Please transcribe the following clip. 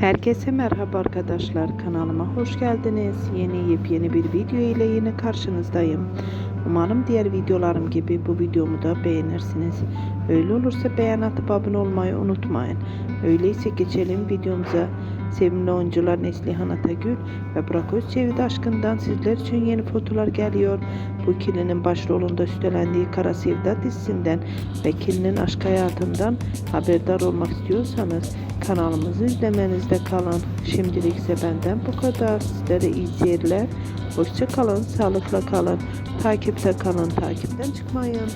Herkese merhaba arkadaşlar kanalıma hoş geldiniz. Yeni yepyeni bir video ile yine karşınızdayım. Umarım diğer videolarım gibi bu videomu da beğenirsiniz. Öyle olursa beğen atıp abone olmayı unutmayın. Öyleyse geçelim videomuza. Sevimli oyuncular Neslihan Atagül ve Burak Özçivit aşkından sizler için yeni fotolar geliyor. Bu ikilinin başrolünde üstlendiği Kara Sevda dizisinden ve ikilinin aşk hayatından haberdar olmak istiyorsanız kanalımızı izlemenizde kalın. Şimdilik ise benden bu kadar. Sizlere iyi seyirler. Hoşça kalın, sağlıkla kalın. Takipte kalın, takipten çıkmayın.